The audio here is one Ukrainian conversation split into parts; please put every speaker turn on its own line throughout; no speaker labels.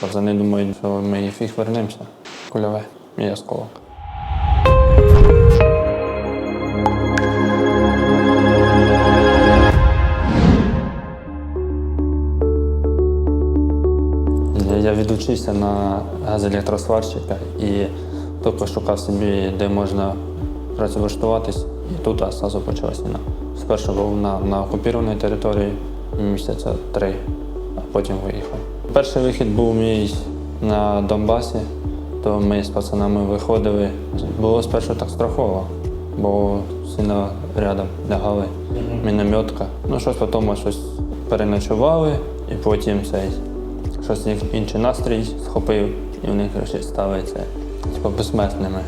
Пацани думають, що ми і фіг вернемося. Кульове і осколок. Я відучився на газоелектросварщика і тільки шукав собі, де можна працевлаштуватись. І тут одразу почалась війна. Спершу був на, на окупованій території місяця три, а потім виїхав. Перший вихід був мій на Донбасі, то ми з пацанами виходили. Було спершу так страхово, бо сильно рядом лягали мінометка. Ну, щось потім щось переночували, і потім цей щось інший настрій схопив, і в них стали це типу, безсмертними.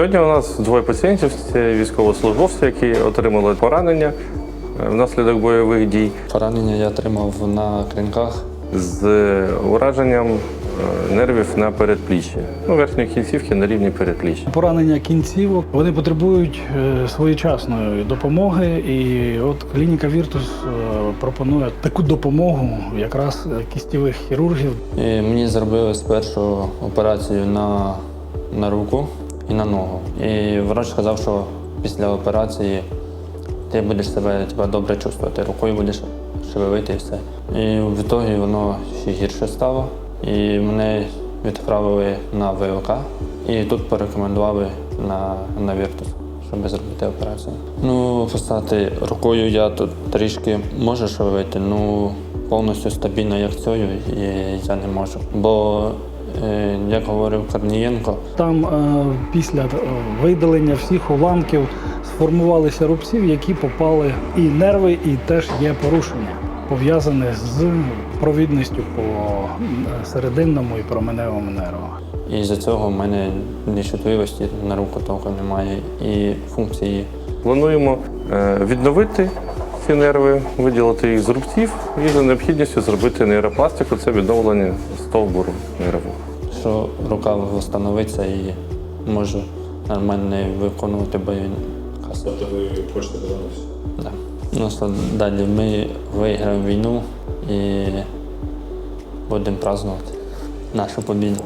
Сьогодні у нас двоє пацієнтів це військовослужбовці, які отримали поранення е, внаслідок бойових дій
Поранення я отримав на клинках.
з ураженням е, нервів на передпліччі. Ну, верхньої кінцівки на рівні передпліччя.
Поранення кінцівок вони потребують е, своєчасної допомоги, і от клініка Віртус е, пропонує таку допомогу якраз е, кістєвих хірургів.
І мені зробили спершу операцію на, на руку і на ногу. І врач сказав, що після операції ти будеш себе типа, добре чувствувати, рукою будеш шевелити і все. І в ітогі воно ще гірше стало. І мене відправили на ВЛК і тут порекомендували на, на Віртус, щоб зробити операцію. Ну, поставити рукою я тут трішки можу шевелити, ну повністю стабільно, як цією, я не можу. Бо, як говорив Корнієнко,
Там е, після е, видалення всіх уламків сформувалися рубців, які попали. І нерви, і теж є порушення, пов'язане з провідністю по е, серединному і променевому нерву.
і з-за цього в мене ні чутливості на руку толком немає, і функції.
Плануємо е, відновити ці нерви, виділити їх з рубців і за необхідністю зробити нейропластику це відновлення стовбуру нерву.
що рука встановиться і можу нормально виконувати бойові накази.
Тобто ви хочете повернутися?
Да. Ну, що далі ми виграємо війну і будемо празднувати нашу побіду.